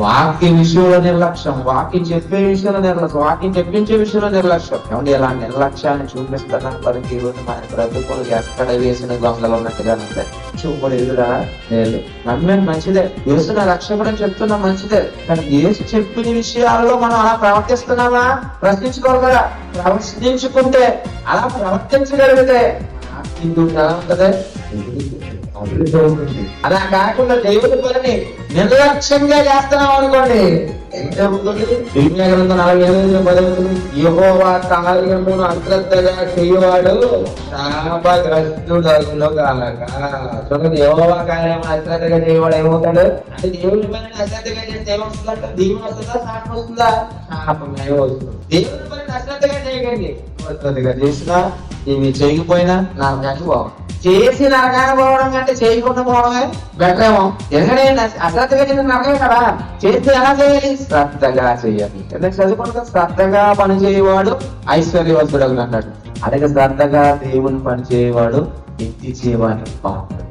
వాక్య విషయంలో నిర్లక్ష్యం వాక్యం చెప్పే విషయంలో నిర్లక్ష్యం వాక్యం చెప్పించే విషయంలో నిర్లక్ష్యం. ఏమంటే ఇలా నిర్లక్ష్యాన్ని చూపిస్తున్నా మనకి ఈరోజు మన బ్రతుకులు ఎక్కడ వేసిన గొంగలు ఉన్నట్టుగా ఉంటాయి చూపుడు ఎదురా. లేదు. నమ్మే మంచిదే. యేసు నా రక్షకుడు చెప్తున్నా మంచిదే. కానీ యేసు చెప్పిన విషయాల్లో మనం అలా ప్రవర్తిస్తున్నామా? ప్రశ్నించుకోగలరా? కదా ప్రశ్నించుకుంటే అలా ప్రవర్తించగలిగితే ఇందుకు ఎలా అలా కాకుండా దేవుడి పనిని నిర్లక్ష్యంగా చేస్తున్నాం అనుకోండి ఎంత జరుగుతుంది ఇర్మియా గ్రంథం నలభై ఎనిమిది పదవుతుంది యువవా కార్యమును అశ్రద్ధగా చేయవాడు శాపగ్రస్తుడగును గాక. చూడండి యెహోవా కార్యమును అశ్రద్ధగా చేయవాడు ఏమవుతాడు? అంటే దేవుడి పని అశ్రద్ధగా చేస్తే ఏమొస్తుందంట దీవెన వస్తుందా శాపం వస్తుందా? శాపమే వస్తుంది. దేవుడి పని అశ్రద్ధగా చేయకండి. అశ్రద్ధగా చేసినా ఇవి చేయకపోయినా నాకు కానీ బాగుంది చేసి నరకాన్ని పోవడం కంటే చేయకుండా పోవడమే బెటర్ ఏమో. ఎందుకంటే అశ్రద్ధగా చేసిన నరకమే కదా. చేస్తే ఎలా చేయాలి? శ్రద్ధగా చేయాలి. ఎందుకంటే చదువుకుంటే శ్రద్ధగా పని చేయవాడు ఐశ్వర్యవంతుడు అన్నాడు. అలాగే శ్రద్ధగా దేవుని పని చేయవాడు ఎత్తి చేయవాడు